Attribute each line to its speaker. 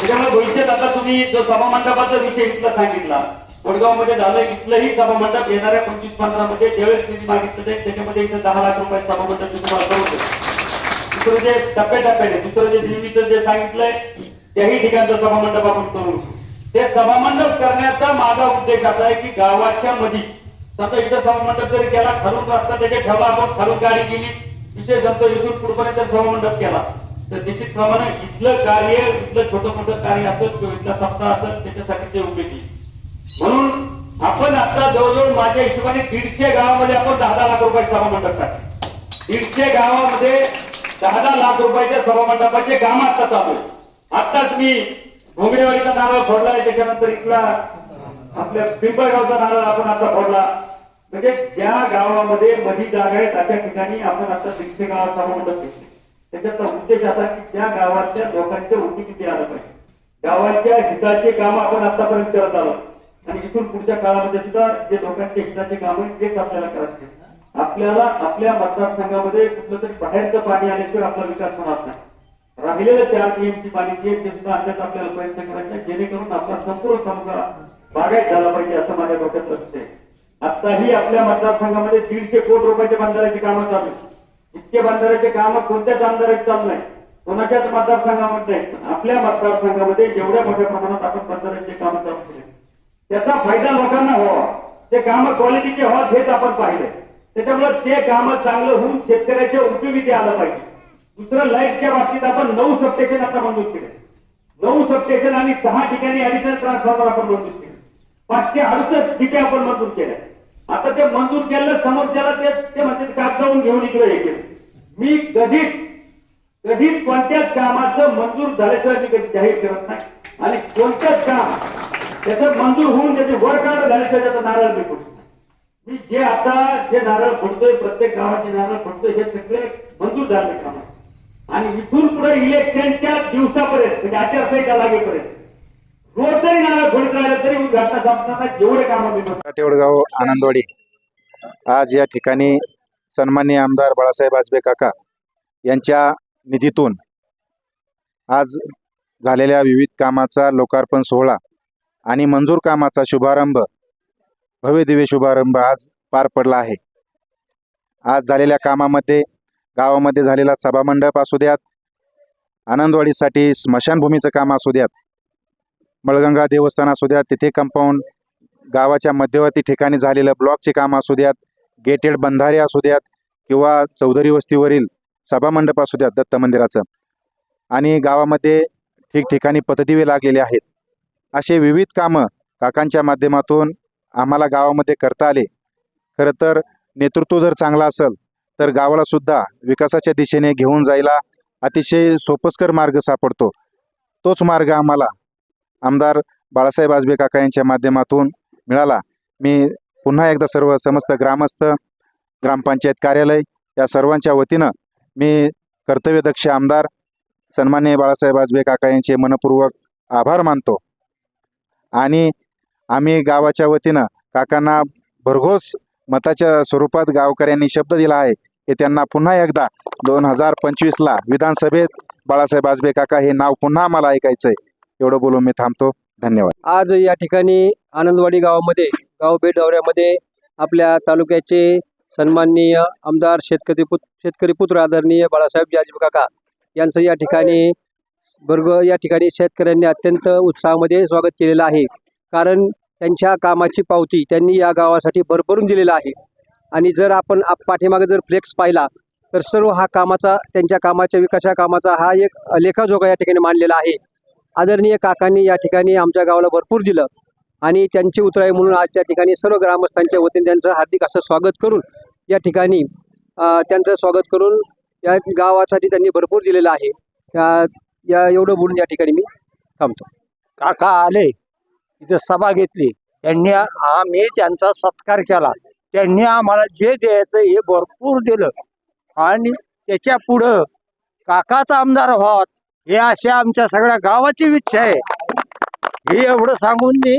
Speaker 1: त्याच्यामुळे भविष्यात आता तुम्ही जो विषय इथला सांगितला वडगावमध्ये झालं इथलंही येणाऱ्या पंचवीस पंधरामध्ये ज्यावेळेस तुम्ही मागितलं त्याच्यामध्ये इथं दहा लाख रुपये सभामंडप तुम्हाला दुसरं जे टप्प्याटप्प्याने दुसरं जे जे सांगितलंय त्याही ठिकाणचं सभामंडप आपण करू ते सभामंडप करण्याचा माझा उद्देश असा आहे की गावाच्या मधी समजा इथं सभामंडप जरी केला खालून रस्ता त्याच्या ठेवला आपण खालून गाडी गेली विषय संत इथून पुढपर्यंत सभामंडप केला तर निश्चितप्रमाणे इथलं कार्य इथलं छोटं मोठं कार्य असेल किंवा इथला सप्ताह असेल त्याच्यासाठी ते उभे म्हणून आपण आता जवळजवळ माझ्या हिशोबाने दीडशे गावामध्ये आपण दहा दहा लाख रुपये सभामंडप टाकले. दीडशे गावामध्ये दहा दहा लाख रुपयाच्या सभामंडपाचे काम आता चालू आहे आत्ताच मी भोगडेवाडीचा नारळ फोडलाय त्याच्यानंतर इथला आपल्या पिंपळगावचा नारळ आपण आता फोडला. म्हणजे ज्या गावामध्ये मधी जागा आहेत अशा ठिकाणी आपण आता दीडशे गावात म्हणत त्याच्याचा उद्देश असा की त्या गावाच्या लोकांच्या उठी किती आलं पाहिजे. गावाच्या हिताचे काम आपण आतापर्यंत करत आलो. आणि इथून पुढच्या काळामध्ये सुद्धा जे लोकांचे हिताचे काम आहेत तेच आपल्याला करायचे आपल्याला आपल्या मतदारसंघामध्ये कुठलं तरी बाहेरचं पाणी आल्याशिवाय आपला विकास होणार नाही. राहिलेलं चार टीएमसी पाणी जे ते सुद्धा आणण्याचा आपल्याला प्रयत्न करायचा जेणेकरून आपला संपूर्ण समुद्र बागायत झाला पाहिजे असं माझ्या डोक्यात लक्ष आहे. आताही आपल्या मतदारसंघामध्ये दीडशे कोटी रुपयाचे बंधाऱ्याची कामं चालू आहेत. इतके बंधाऱ्याचे काम कोणत्याच आमदाराचे चालू नाही? कोणाच्याच मतदारसंघामध्ये नाही. आपल्या मतदारसंघामध्ये जेवढ्या मोठ्या प्रमाणात आपण बंधाऱ्याचे कामं चालू केले. त्याचा फायदा लोकांना व्हावा. ते काम क्वालिटीचे व्हावं हेच आपण पाहिले त्याच्यामुळे ते काम चांगलं होऊन शेतकऱ्याच्या उपयोगी ते आलं पाहिजे. दुसरं लाईटच्या बाबतीत आपण नऊ सबस्टेशन आता मंजूर केले. नऊ सबस्टेशन आणि सहा ठिकाणी ऍडिशनल ट्रान्सफॉर्मर आपण मंजूर केले. पाचशे अडुसष्ट तिथे आपण मंजूर केल्या. आता ते मंजूर केलं समोरच्याला ते ते म्हणते कागदावून घेऊन इकडे हे केलं मी कधीच कधीच कोणत्याच कामाचं मंजूर झाल्याशिवाय मी कधी जाहीर करत नाही. आणि कोणत्याच काम त्याचं मंजूर होऊन त्याचे वर्क ऑर्डर झाल्याशिवाय त्याचा नारळ मी फोडतो मी जे आता जे नारळ फुटतोय प्रत्येक गावाचे नारळ फुटतोय हे सगळे मंजूर झाले काम आणि इथून पुढे इलेक्शनच्या दिवसापर्यंत म्हणजे आचारसंहिता लागेपर्यंत
Speaker 2: टेवडगाव आनंदवाडी. आज या ठिकाणी सन्माननीय आमदार बाळासाहेब आजबे काका यांच्या निधीतून आज झालेल्या विविध कामाचा लोकार्पण सोहळा आणि मंजूर कामाचा शुभारंभ भव्य दिव्य शुभारंभ आज पार पडला आहे. आज झालेल्या कामामध्ये गावामध्ये झालेला सभामंडप असू द्यात आनंदवाडीसाठी स्मशानभूमीचं काम असू द्यात मळगंगा देवस्थान असू द्या तिथे कंपाऊंड गावाच्या मध्यवर्ती ठिकाणी झालेलं ब्लॉकचे काम असू द्यात गेटेड बंधारे असू द्यात किंवा चौधरी वस्तीवरील सभामंडप असू द्यात दत्त मंदिराचं. आणि गावामध्ये ठिकठिकाणी पतदिवे लागलेले आहेत. असे विविध कामं काकांच्या माध्यमातून आम्हाला गावामध्ये करता आले. खरं तर नेतृत्व जर चांगला असेल तर गावाला सुद्धा विकासाच्या दिशेने घेऊन जायला अतिशय सोपस्कर मार्ग सापडतो. तोच मार्ग आम्हाला आमदार बाळासाहेब आजबे काका यांच्या माध्यमातून मिळाला. मी पुन्हा एकदा सर्व समस्त ग्रामस्थ ग्रामपंचायत कार्यालय या सर्वांच्या वतीनं मी कर्तव्यदक्ष आमदार सन्मान्य बाळासाहेब आजबे काका यांचे मनपूर्वक आभार मानतो. आणि आम्ही गावाच्या वतीनं काकांना भरघोस मताच्या स्वरूपात गावकऱ्यांनी शब्द दिला आहे की त्यांना पुन्हा एकदा दोन हजार पंचवीसला विधानसभेत बाळासाहेब आजबे काका हे नाव पुन्हा आम्हाला ऐकायचं आहे एवढं बोलून मी थांबतो. धन्यवाद.
Speaker 3: आज या ठिकाणी आनंदवाडी गावामध्ये गाव भेट दौऱ्यामध्ये आपल्या तालुक्याचे सन्माननीय आमदार शेतकरी पुत शेतकरी पुत्र आदरणीय बाळासाहेब जाजीव काका यांचं या ठिकाणी वर्ग या ठिकाणी शेतकऱ्यांनी अत्यंत उत्साहामध्ये स्वागत केलेलं आहे. कारण त्यांच्या कामाची पावती त्यांनी या गावासाठी भरभरून दिलेला आहे. आणि जर आपण आप- पाठीमागे जर फ्लेक्स पाहिला तर सर्व हा कामाचा त्यांच्या कामाच्या विकासा कामाचा हा एक लेखाजोखा या ठिकाणी मांडलेला आहे. आदरणीय काकांनी या ठिकाणी आमच्या गावाला भरपूर दिलं आणि त्यांची उतराई म्हणून आज त्या ठिकाणी सर्व ग्रामस्थांच्या वतीने त्यांचं हार्दिक असं स्वागत करून या ठिकाणी त्यांचं स्वागत करून या गावासाठी त्यांनी भरपूर दिलेलं आहे. या या एवढं बोलून या ठिकाणी मी थांबतो.
Speaker 4: काका आले इथं सभा घेतली. त्यांनी आम्ही त्यांचा सत्कार केला. त्यांनी आम्हाला जे द्यायचं हे भरपूर दिलं. आणि त्याच्या पुढं काकाचा आमदार व्हावा हे अशा आमच्या सगळ्या गावाची इच्छा आहे. हे एवढं सांगून मी